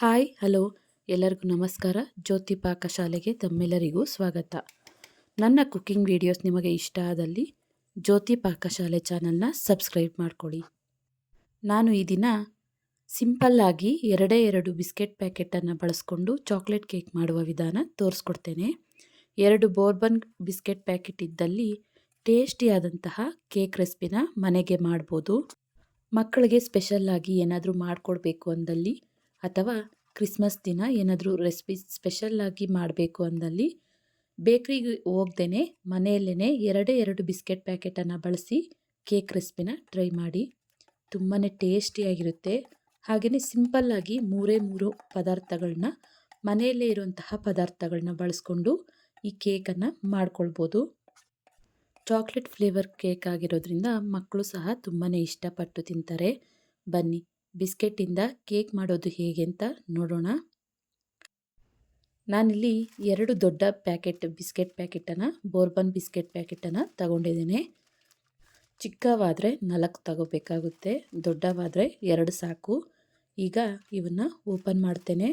Hi, hello. ಎಲ್ಲರಿಗೂ ನಮಸ್ಕಾರ. ಜ್ಯೋತಿ ಪಾಕಶಾಲೆಗೆ ತಮ್ಮೆಲ್ಲರಿಗೂ ಸ್ವಾಗತ. ನನ್ನ ಕುಕ್ಕಿಂಗ್ ವಿಡಿಯೋಸ್ ನಿಮಗೆ ಇಷ್ಟ ಆದಲ್ಲಿ ಜ್ಯೋತಿ ಪಾಕಶಾಲೆ ಚಾನಲ್ನ ಸಬ್ಸ್ಕ್ರೈಬ್ ಮಾಡ್ಕೊಳ್ಳಿ ನಾನು ಈ ದಿನ ಸಿಂಪಲ್ಲಾಗಿ ಎರಡೇ ಎರಡು ಬಿಸ್ಕೆಟ್ ಪ್ಯಾಕೆಟನ್ನು ಬಳಸ್ಕೊಂಡು ಚಾಕ್ಲೇಟ್ ಕೇಕ್ ಮಾಡುವ ವಿಧಾನ ತೋರಿಸ್ಕೊಡ್ತೇನೆ. ಎರಡು ಬೋರ್ಬನ್ ಬಿಸ್ಕೆಟ್ ಪ್ಯಾಕೆಟ್ ಇದ್ದಲ್ಲಿ ಟೇಸ್ಟಿಯಾದಂತಹ ಕೇಕ್ ರೆಸಿಪಿನ ಮನೆಗೆ ಮಾಡ್ಬೋದು. ಮಕ್ಕಳಿಗೆ ಸ್ಪೆಷಲ್ಲಾಗಿ ಏನಾದರೂ ಮಾಡಿಕೊಡ್ಬೇಕು ಅಂದಲ್ಲಿ ಅಥವಾ ಕ್ರಿಸ್ಮಸ್ ದಿನ ಏನಾದರೂ ರೆಸಿಪಿ ಸ್ಪೆಷಲ್ಲಾಗಿ ಮಾಡಬೇಕು ಅಂದಲ್ಲಿ ಬೇಕ್ರಿಗೆ ಹೋಗ್ದೇ ಮನೆಯಲ್ಲೇ ಎರಡೇ ಎರಡು ಬಿಸ್ಕೆಟ್ ಪ್ಯಾಕೆಟನ್ನು ಬಳಸಿ ಕೇಕ್ ರೆಸಿಪಿನ ಟ್ರೈ ಮಾಡಿ. ತುಂಬಾ ಟೇಸ್ಟಿಯಾಗಿರುತ್ತೆ ಹಾಗೆಯೇ ಸಿಂಪಲ್ಲಾಗಿ ಮೂರೇ ಮೂರು ಪದಾರ್ಥಗಳನ್ನ ಮನೆಯಲ್ಲೇ ಇರುವಂತಹ ಪದಾರ್ಥಗಳನ್ನ ಬಳಸ್ಕೊಂಡು ಈ ಕೇಕನ್ನು ಮಾಡ್ಕೊಳ್ಬೋದು. ಚಾಕ್ಲೇಟ್ ಫ್ಲೇವರ್ ಕೇಕ್ ಆಗಿರೋದ್ರಿಂದ ಮಕ್ಕಳು ಸಹ ತುಂಬಾ ಇಷ್ಟಪಟ್ಟು ತಿಂತಾರೆ. ಬನ್ನಿ. ಬಿಸ್ಕೆಟ್ಟಿಂದ ಕೇಕ್ ಮಾಡೋದು ಹೇಗೆ ಅಂತ ನೋಡೋಣ. ನಾನಿಲ್ಲಿ ಎರಡು ದೊಡ್ಡ ಪ್ಯಾಕೆಟ್ ಬಿಸ್ಕೆಟ್ ಪ್ಯಾಕೆಟನ್ನು, ಬೋರ್ಬನ್ ಬಿಸ್ಕೆಟ್ ಪ್ಯಾಕೆಟನ್ನು ತಗೊಂಡಿದ್ದೇನೆ. ಚಿಕ್ಕವಾದರೆ ನಾಲ್ಕು ತಗೋಬೇಕಾಗುತ್ತೆ, ದೊಡ್ಡವಾದರೆ ಎರಡು ಸಾಕು. ಈಗ ಇವನ್ನು ಓಪನ್ ಮಾಡ್ತೇನೆ.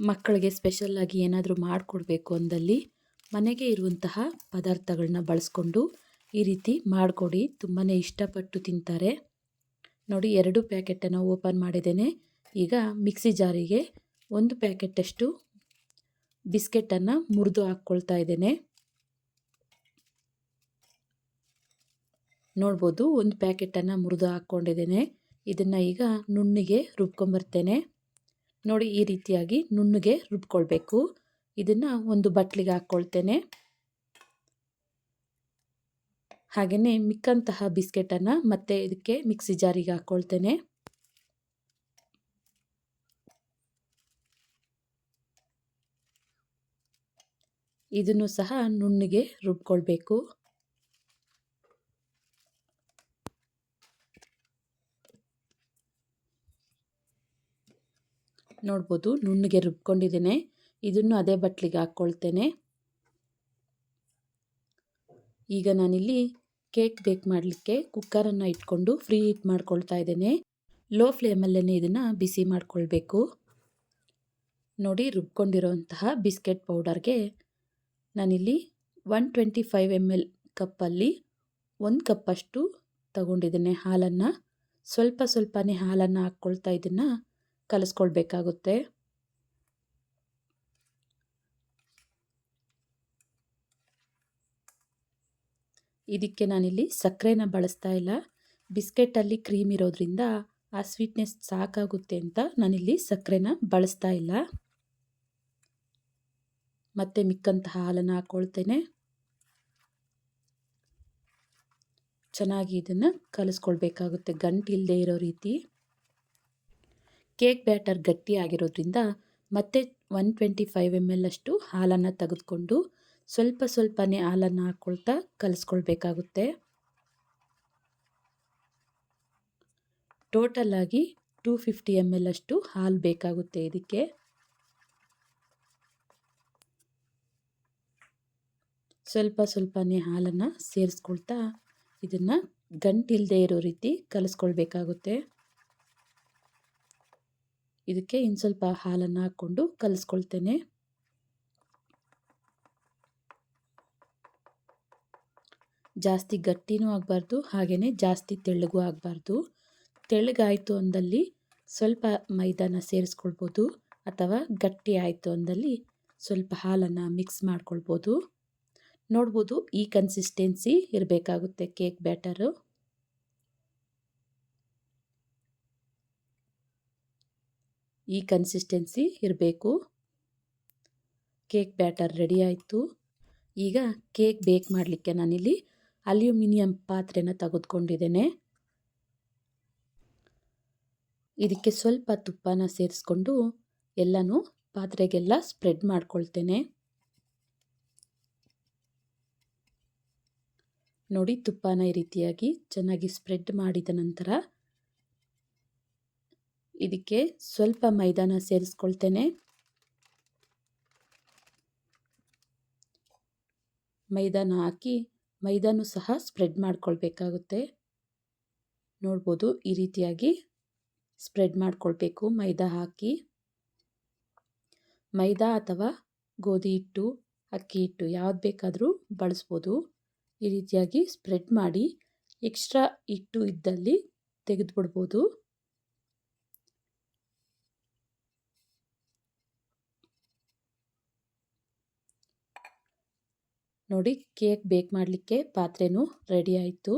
ಮಕ್ಕಳಿಗೆ ಸ್ಪೆಷಲ್ಲಾಗಿ ಏನಾದರೂ ಮಾಡಿಕೊಡ್ಬೇಕು ಅಂದಲ್ಲಿ ಮನೆಗೆ ಇರುವಂತಹ ಪದಾರ್ಥಗಳನ್ನ ಬಳಸ್ಕೊಂಡು ಈ ರೀತಿ ಮಾಡಿಕೊಡಿ ತುಂಬಾ ಇಷ್ಟಪಟ್ಟು ತಿಂತಾರೆ. ನೋಡಿ ಎರಡು ಪ್ಯಾಕೆಟನ್ನು ಓಪನ್ ಮಾಡಿದ್ದೇನೆ. ಈಗ ಮಿಕ್ಸಿ ಜಾರಿಗೆ ಒಂದು ಪ್ಯಾಕೆಟಷ್ಟು ಬಿಸ್ಕೆಟನ್ನು ಮುರಿದು ಹಾಕ್ಕೊಳ್ತಾ ಇದ್ದೇನೆ. ನೋಡ್ಬೋದು ಒಂದು ಪ್ಯಾಕೆಟನ್ನು ಮುರಿದು ಹಾಕ್ಕೊಂಡಿದ್ದೇನೆ. ಇದನ್ನು ಈಗ ನುಣ್ಣಿಗೆ ರುಬ್ಕೊಂಬರ್ತೇನೆ. ನೋಡಿ ಈ ರೀತಿಯಾಗಿ ನುಣ್ಣಗೆ ರುಬ್ಕೊಳ್ಬೇಕು. ಇದನ್ನು ಒಂದು ಬಟ್ಲಿಗೆ ಹಾಕ್ಕೊಳ್ತೇನೆ. ಹಾಗೆಯೇ ಮಿಕ್ಕಂತಹ ಬಿಸ್ಕೆಟನ್ನು ಮತ್ತೆ ಇದಕ್ಕೆ ಮಿಕ್ಸಿ ಜಾರಿಗೆ ಹಾಕ್ಕೊಳ್ತೇನೆ ಇದನ್ನು ಸಹ ನುಣ್ಣಿಗೆ ರುಬ್ಕೊಳ್ಬೇಕು. ನೋಡ್ಬೋದು ನುಣ್ಣಿಗೆ ರುಬ್ಕೊಂಡಿದ್ದೇನೆ. ಇದನ್ನು ಅದೇ ಬಟ್ಲಿಗೆ ಹಾಕ್ಕೊಳ್ತೇನೆ ಈಗ ನಾನಿಲ್ಲಿ ಕೇಕ್ ಬೇಕ್ ಮಾಡಲಿಕ್ಕೆ ಕುಕ್ಕರನ್ನು ಇಟ್ಕೊಂಡು ಫ್ರೀ ಹೀಟ್ ಮಾಡ್ಕೊಳ್ತಾ ಇದ್ದೇನೆ. ಲೋ ಫ್ಲೇಮಲ್ಲೇ ಇದನ್ನು ಬಿಸಿ ಮಾಡಿಕೊಳ್ಬೇಕು. ನೋಡಿ ರುಬ್ಕೊಂಡಿರೋಂತಹ ಬಿಸ್ಕೆಟ್ ಪೌಡರ್ಗೆ ನಾನಿಲ್ಲಿ one twenty five M L ಕಪ್ಪಲ್ಲಿ ಒಂದು ಕಪ್ಪಷ್ಟು ತಗೊಂಡಿದ್ದೇನೆ ಹಾಲನ್ನು. ಸ್ವಲ್ಪ ಸ್ವಲ್ಪನೇ ಹಾಲನ್ನು ಹಾಕ್ಕೊಳ್ತಾ ಇದನ್ನು ಕಲಿಸ್ಕೊಳ್ಬೇಕಾಗುತ್ತೆ. ಇದಕ್ಕೆ ನಾನಿಲ್ಲಿ ಸಕ್ಕರೆನ ಬಳಸ್ತಾ ಇಲ್ಲ. ಬಿಸ್ಕೆಟಲ್ಲಿ ಕ್ರೀಮ್ ಇರೋದ್ರಿಂದ ಆ ಸ್ವೀಟ್ನೆಸ್ ಸಾಕಾಗುತ್ತೆ ಅಂತ ನಾನಿಲ್ಲಿ ಸಕ್ಕರೆನ ಬಳಸ್ತಾ ಇಲ್ಲ. ಮತ್ತೆ ಮಿಕ್ಕಂತಹ ಹಾಲನ್ನು ಹಾಕ್ಕೊಳ್ತೇನೆ ಚೆನ್ನಾಗಿ ಇದನ್ನು ಕಲಿಸ್ಕೊಳ್ಬೇಕಾಗುತ್ತೆ. ಗಂಟು ಇಲ್ಲದೆ ಇರೋ ರೀತಿ. ಕೇಕ್ ಬ್ಯಾಟರ್ ಗಟ್ಟಿ ಆಗಿರೋದ್ರಿಂದ ಮತ್ತೆ one twenty five M L ಅಷ್ಟು ಹಾಲನ್ನು ತೆಗೆದುಕೊಂಡು ಸ್ವಲ್ಪ ಸ್ವಲ್ಪನೇ ಹಾಲನ್ನು ಹಾಕ್ಕೊಳ್ತಾ ಕಲಿಸ್ಕೊಳ್ಬೇಕಾಗುತ್ತೆ. ಟೋಟಲಾಗಿ ಟೂ ಫಿಫ್ಟಿ ಎಂ ಎಲ್ ಅಷ್ಟು ಹಾಲು ಬೇಕಾಗುತ್ತೆ ಇದಕ್ಕೆ. ಸ್ವಲ್ಪ ಸ್ವಲ್ಪನೇ ಹಾಲನ್ನು ಸೇರಿಸ್ಕೊಳ್ತಾ ಇದನ್ನು ಗಂಟಿಲ್ಲದೆ ಇರೋ ರೀತಿ ಕಲಿಸ್ಕೊಳ್ಬೇಕಾಗುತ್ತೆ. ಇದಕ್ಕೆ ಇನ್ನು ಸ್ವಲ್ಪ ಹಾಲನ್ನು ಹಾಕ್ಕೊಂಡು ಕಲಿಸ್ಕೊಳ್ತೇನೆ. ಜಾಸ್ತಿ ಗಟ್ಟಿನೂ ಆಗಬಾರ್ದು ಹಾಗೆಯೇ ಜಾಸ್ತಿ ತೆಳ್ಳಗೂ ಆಗಬಾರ್ದು. ತೆಳ್ಳಗಾಯಿತು ಅಂದಲ್ಲಿ ಸ್ವಲ್ಪ ಮೈದಾನ ಸೇರಿಸ್ಕೊಳ್ಬೋದು ಅಥವಾ ಗಟ್ಟಿ ಆಯಿತು ಅಂದಲ್ಲಿ ಸ್ವಲ್ಪ ಹಾಲನ್ನು ಮಿಕ್ಸ್ ಮಾಡ್ಕೊಳ್ಬೋದು. ನೋಡ್ಬೋದು ಈ ಕನ್ಸಿಸ್ಟೆನ್ಸಿ ಇರಬೇಕಾಗುತ್ತೆ ಕೇಕ್ ಬ್ಯಾಟರು ಈ ಕನ್ಸಿಸ್ಟೆನ್ಸಿ ಇರಬೇಕು. ಕೇಕ್ ಬ್ಯಾಟರ್ ರೆಡಿ ಆಯಿತು. ಈಗ ಕೇಕ್ ಬೇಕ್ ಮಾಡಲಿಕ್ಕೆ ನಾನಿಲ್ಲಿ ಅಲ್ಯೂಮಿನಿಯಂ ಪಾತ್ರೆನ ತೆಗೆದುಕೊಂಡಿದ್ದೇನೆ. ಇದಕ್ಕೆ ಸ್ವಲ್ಪ ತುಪ್ಪನ ಸೇರಿಸ್ಕೊಂಡು ಎಲ್ಲನೂ ಪಾತ್ರೆಗೆಲ್ಲ ಸ್ಪ್ರೆಡ್ ಮಾಡ್ಕೊಳ್ತೇನೆ. ನೋಡಿ, ತುಪ್ಪನ ಈ ರೀತಿಯಾಗಿ ಚೆನ್ನಾಗಿ ಸ್ಪ್ರೆಡ್ ಮಾಡಿದ ನಂತರ ಇದಕ್ಕೆ ಸ್ವಲ್ಪ ಮೈದಾನ ಸೇರಿಸ್ಕೊಳ್ತೇನೆ. ಮೈದಾನ ಹಾಕಿ ಮೈದಾನು ಸಹ ಸ್ಪ್ರೆಡ್ ಮಾಡ್ಕೊಳ್ಬೇಕಾಗುತ್ತೆ. ನೋಡ್ಬೋದು ಈ ರೀತಿಯಾಗಿ ಸ್ಪ್ರೆಡ್ ಮಾಡ್ಕೊಳ್ಬೇಕು. ಮೈದಾ ಹಾಕಿ. ಮೈದಾ ಅಥವಾ ಗೋಧಿ ಹಿಟ್ಟು, ಅಕ್ಕಿ ಹಿಟ್ಟು ಯಾವ್ದು ಬೇಕಾದರೂ ಬಳಸ್ಬೋದು. ಈ ರೀತಿಯಾಗಿ ಸ್ಪ್ರೆಡ್ ಮಾಡಿ ಎಕ್ಸ್ಟ್ರಾ ಹಿಟ್ಟು ಇದ್ದಲ್ಲಿ ತೆಗೆದುಬಿಡ್ಬೋದು. ನೋಡಿ, ಕೇಕ್ ಬೇಕ್ ಮಾಡಲಿಕ್ಕೆ ಪಾತ್ರೆನೂ ರೆಡಿ ಆಯಿತು.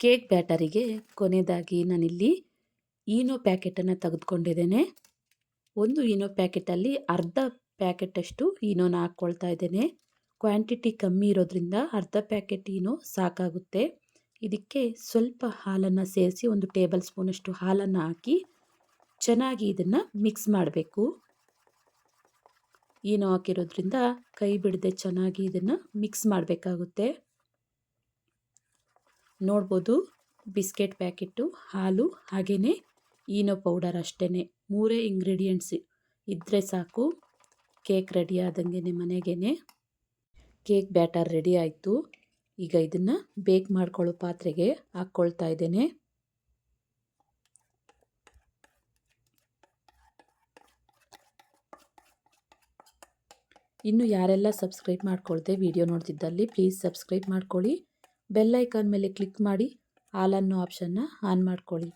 ಕೇಕ್ ಬ್ಯಾಟರಿಗೆ ಕೊನೆಯದಾಗಿ ನಾನಿಲ್ಲಿ ಈನೋ ಪ್ಯಾಕೆಟನ್ನು ತೆಗೆದುಕೊಂಡಿದ್ದೇನೆ. ಒಂದು ಈನೋ ಪ್ಯಾಕೆಟಲ್ಲಿ ಅರ್ಧ ಪ್ಯಾಕೆಟಷ್ಟು ಈನೋನ ಹಾಕ್ಕೊಳ್ತಾ ಇದ್ದೇನೆ. ಕ್ವಾಂಟಿಟಿ ಕಮ್ಮಿ ಇರೋದ್ರಿಂದ ಅರ್ಧ ಪ್ಯಾಕೆಟ್ ಈನೋ ಸಾಕಾಗುತ್ತೆ. ಇದಕ್ಕೆ ಸ್ವಲ್ಪ ಹಾಲನ್ನು ಸೇರಿಸಿ ಒಂದು ಟೇಬಲ್ ಸ್ಪೂನಷ್ಟು ಹಾಲನ್ನು ಹಾಕಿ ಚೆನ್ನಾಗಿ ಇದನ್ನು ಮಿಕ್ಸ್ ಮಾಡಬೇಕು. ಈನೋ ಹಾಕಿರೋದ್ರಿಂದ ಕೈ ಬಿಡದೆ ಚೆನ್ನಾಗಿ ಇದನ್ನು ಮಿಕ್ಸ್ ಮಾಡಬೇಕಾಗುತ್ತೆ. ನೋಡ್ಬೋದು ಬಿಸ್ಕೆಟ್ ಪ್ಯಾಕೆಟು ಹಾಲು ಹಾಗೆಯೇ ಈನೋ ಪೌಡರ್ ಅಷ್ಟೇ ಮೂರೇ ಇಂಗ್ರೀಡಿಯೆಂಟ್ಸ್ ಇದ್ದರೆ ಸಾಕು. ಕೇಕ್ ರೆಡಿ ಆದಂಗೆ ಮನೆಗೇ ಕೇಕ್ ಬ್ಯಾಟರ್ ರೆಡಿ ಆಯಿತು. ಈಗ ಇದನ್ನು ಬೇಕ್ ಮಾಡ್ಕೊಳ್ಳೋ ಪಾತ್ರೆಗೆ ಹಾಕ್ಕೊಳ್ತಾ ಇದ್ದೇನೆ. ಇನ್ನು ಯಾರೆಲ್ಲ ಸಬ್ಸ್ಕ್ರೈಬ್ ಮಾಡ್ಕೊಳ್ದೆ ವಿಡಿಯೋ ನೋಡ್ತಿದ್ದಲ್ಲಿ ಪ್ಲೀಸ್ ಸಬ್ಸ್ಕ್ರೈಬ್ ಮಾಡ್ಕೊಳ್ಳಿ. ಬೆಲ್ ಐಕಾನ್ ಮೇಲೆ ಕ್ಲಿಕ್ ಮಾಡಿ, ಆಲ್ ಅನ್ನೋ ಆಪ್ಷನ್ನ ಆನ್ ಮಾಡ್ಕೊಳ್ಳಿ.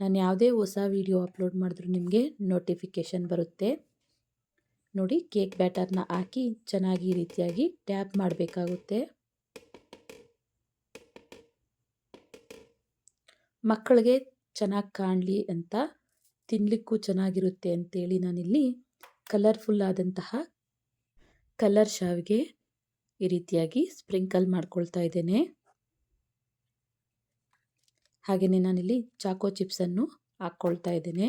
ನಾನು ಯಾವುದೇ ಹೊಸ ವಿಡಿಯೋ ಅಪ್ಲೋಡ್ ಮಾಡಿದ್ರೂ ನಿಮಗೆ ನೋಟಿಫಿಕೇಷನ್ ಬರುತ್ತೆ. ನೋಡಿ, ಕೇಕ್ ಬ್ಯಾಟರ್ನ ಹಾಕಿ ಚೆನ್ನಾಗಿ ಈ ರೀತಿಯಾಗಿ ಟ್ಯಾಪ್ ಮಾಡಬೇಕಾಗುತ್ತೆ. ಮಕ್ಕಳಿಗೆ ಚೆನ್ನಾಗಿ ಕಾಣಲಿ ಅಂತ ತಿನ್ನಲಿಕ್ಕೂ ಚೆನ್ನಾಗಿರುತ್ತೆ ಅಂತೇಳಿ ನಾನಿಲ್ಲಿ ಕಲರ್ಫುಲ್ ಆದಂತಹ ಕಲರ್ ಶಾವಿಗೆ ಈ ರೀತಿಯಾಗಿ ಸ್ಪ್ರಿಂಕಲ್ ಮಾಡ್ಕೊಳ್ತಾ ಇದ್ದೇನೆ. ಹಾಗೆಯೇ ನಾನಿಲ್ಲಿ ಚಾಕೋ ಚಿಪ್ಸನ್ನು ಹಾಕ್ಕೊಳ್ತಾ ಇದ್ದೇನೆ.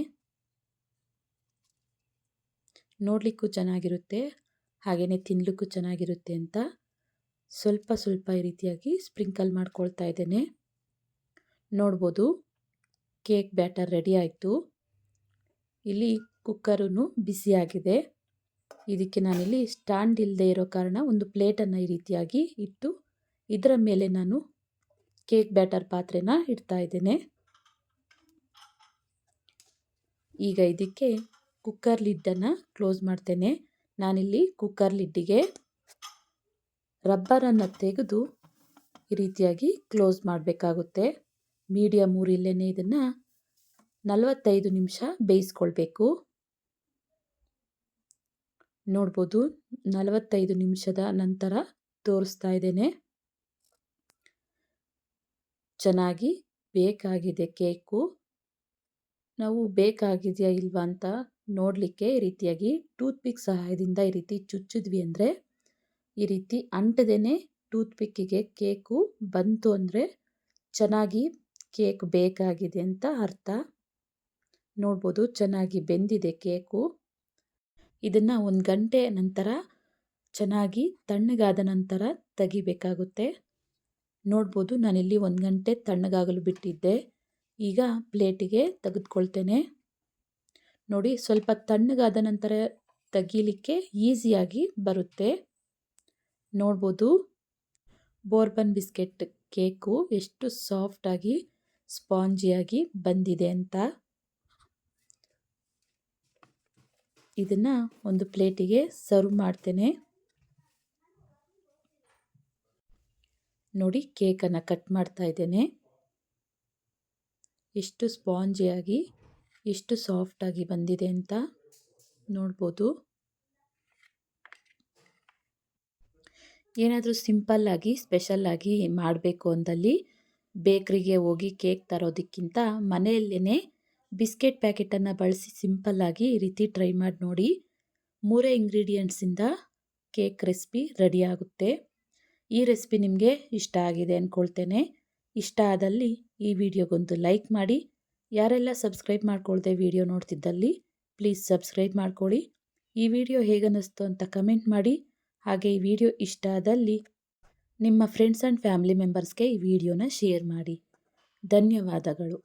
ನೋಡಲಿಕ್ಕೂ ಚೆನ್ನಾಗಿರುತ್ತೆ, ಹಾಗೆಯೇ ತಿನ್ನಲಿಕ್ಕೂ ಚೆನ್ನಾಗಿರುತ್ತೆ ಅಂತ ಸ್ವಲ್ಪ ಸ್ವಲ್ಪ ಈ ರೀತಿಯಾಗಿ ಸ್ಪ್ರಿಂಕಲ್ ಮಾಡ್ಕೊಳ್ತಾ ಇದ್ದೇನೆ. ನೋಡ್ಬೋದು, ಕೇಕ್ ಬ್ಯಾಟರ್ ರೆಡಿ ಆಯಿತು. ಇಲ್ಲಿ ಕುಕ್ಕರೂ ಬಿಸಿಯಾಗಿದೆ. ಇದಕ್ಕೆ ನಾನಿಲ್ಲಿ ಸ್ಟ್ಯಾಂಡ್ ಇಲ್ಲದೆ ಇರೋ ಕಾರಣ ಒಂದು ಪ್ಲೇಟನ್ನು ಈ ರೀತಿಯಾಗಿ ಇಟ್ಟು ಇದರ ಮೇಲೆ ನಾನು ಕೇಕ್ ಬ್ಯಾಟರ್ ಪಾತ್ರೆನ ಇಡ್ತಾ ಇದ್ದೇನೆ. ಈಗ ಇದಕ್ಕೆ ಕುಕ್ಕರ್ ಲಿಡ್ಡನ್ನು ಕ್ಲೋಸ್ ಮಾಡ್ತೇನೆ. ನಾನಿಲ್ಲಿ ಕುಕ್ಕರ್ ಲಿಡ್ಡಿಗೆ ರಬ್ಬರನ್ನು ತೆಗೆದು ಈ ರೀತಿಯಾಗಿ ಕ್ಲೋಸ್ ಮಾಡಬೇಕಾಗುತ್ತೆ. ಮೀಡಿಯಮ್ ಊರಿಲ್ಲೇ ಇದನ್ನು ನಲವತ್ತೈದು ನಿಮಿಷ ಬೇಯಿಸ್ಕೊಳ್ಬೇಕು. ನೋಡ್ಬೋದು. ನಲವತ್ತೈದು ನಿಮಿಷದ ನಂತರ ತೋರಿಸ್ತಾ ಇದ್ದೇನೆ. ಚೆನ್ನಾಗಿ ಬೇಕಾಗಿದೆ ಕೇಕು. ನಾವು ಬೇಕಾಗಿದೆಯಾ ಇಲ್ವಾ ಅಂತ ನೋಡಲಿಕ್ಕೆ ಈ ರೀತಿಯಾಗಿ ಟೂತ್ ಪಿಕ್ ಸಹಾಯದಿಂದ ಈ ರೀತಿ ಚುಚ್ಚಿದ್ವಿ ಅಂದರೆ ಈ ರೀತಿ ಅಂಟದೇ ಟೂತ್ ಪಿಕ್ಕಿಗೆ ಕೇಕು ಬಂತು ಅಂದರೆ ಚೆನ್ನಾಗಿ ಕೇಕ್ ಬೇಕಾಗಿದೆ ಅಂತ ಅರ್ಥ. ನೋಡ್ಬೋದು ಚೆನ್ನಾಗಿ ಬೆಂದಿದೆ ಕೇಕು. ಇದನ್ನು ಒಂದು ಗಂಟೆ ನಂತರ ಚೆನ್ನಾಗಿ ತಣ್ಣಗಾದ ನಂತರ ತೆಗಿಬೇಕಾಗುತ್ತೆ. ನೋಡ್ಬೋದು ನಾನಿಲ್ಲಿ ಒಂದು ಗಂಟೆ ತಣ್ಣಗಾಗಲು ಬಿಟ್ಟಿದ್ದೆ. ಈಗ ಪ್ಲೇಟಿಗೆ ತೆಗೆದುಕೊಳ್ತೇನೆ. ನೋಡಿ ಸ್ವಲ್ಪ ತಣ್ಣಗಾದ ನಂತರ ತೆಗೀಲಿಕ್ಕೆ ಈಸಿಯಾಗಿ ಬರುತ್ತೆ. ನೋಡ್ಬೋದು ಬೋರ್ಬನ್ ಬಿಸ್ಕೆಟ್ ಕೇಕು ಎಷ್ಟು ಸಾಫ್ಟಾಗಿ ಸ್ಪಾಂಜಿಯಾಗಿ ಬಂದಿದೆ ಅಂತ. ಇದನ್ನು ಒಂದು ಪ್ಲೇಟಿಗೆ ಸರ್ವ್ ಮಾಡ್ತೇನೆ. ನೋಡಿ ಕೇಕನ್ನು ಕಟ್ ಮಾಡ್ತಾ ಇದ್ದೇನೆ. ಎಷ್ಟು ಸ್ಪಾಂಜಿಯಾಗಿ ಎಷ್ಟು ಸಾಫ್ಟಾಗಿ ಬಂದಿದೆ ಅಂತ ನೋಡ್ಬೋದು. ಏನಾದರೂ ಸಿಂಪಲ್ಲಾಗಿ ಸ್ಪೆಷಲ್ಲಾಗಿ ಮಾಡಬೇಕು ಅಂದಲ್ಲಿ ಬೇಕ್ರಿಗೆ ಹೋಗಿ ಕೇಕ್ ತರೋದಕ್ಕಿಂತ ಮನೆಯಲ್ಲೇ ಬಿಸ್ಕೆಟ್ ಪ್ಯಾಕೆಟನ್ನು ಬಳಸಿ ಸಿಂಪಲ್ಲಾಗಿ ಈ ರೀತಿ ಟ್ರೈ ಮಾಡಿ ನೋಡಿ. ಮೂರೇ ಇಂಗ್ರೀಡಿಯೆಂಟ್ಸಿಂದ ಕೇಕ್ ರೆಸಿಪಿ ರೆಡಿ ಆಗುತ್ತೆ. ಈ ರೆಸಿಪಿ ನಿಮಗೆ ಇಷ್ಟ ಆಗಿದೆ ಅಂದ್ಕೊಳ್ತೇನೆ ಇಷ್ಟ ಆದಲ್ಲಿ ಈ ವಿಡಿಯೋಗೊಂದು ಲೈಕ್ ಮಾಡಿ. ಯಾರೆಲ್ಲ ಸಬ್ಸ್ಕ್ರೈಬ್ ಮಾಡ್ಕೊಳ್ದೆ ವಿಡಿಯೋ ನೋಡ್ತಿದ್ದಲ್ಲಿ, ಪ್ಲೀಸ್ ಸಬ್ಸ್ಕ್ರೈಬ್ ಮಾಡ್ಕೊಳ್ಳಿ ಈ ವಿಡಿಯೋ ಹೇಗನ್ನಿಸ್ತು ಅಂತ ಕಮೆಂಟ್ ಮಾಡಿ. ಹಾಗೆ ಈ ವಿಡಿಯೋ ಇಷ್ಟ ಆದಲ್ಲಿ ನಿಮ್ಮ ಫ್ರೆಂಡ್ಸ್ ಆ್ಯಂಡ್ ಫ್ಯಾಮಿಲಿ ಮೆಂಬರ್ಸ್ಗೆ ಈ ವಿಡಿಯೋನ ಶೇರ್ ಮಾಡಿ. ಧನ್ಯವಾದಗಳು.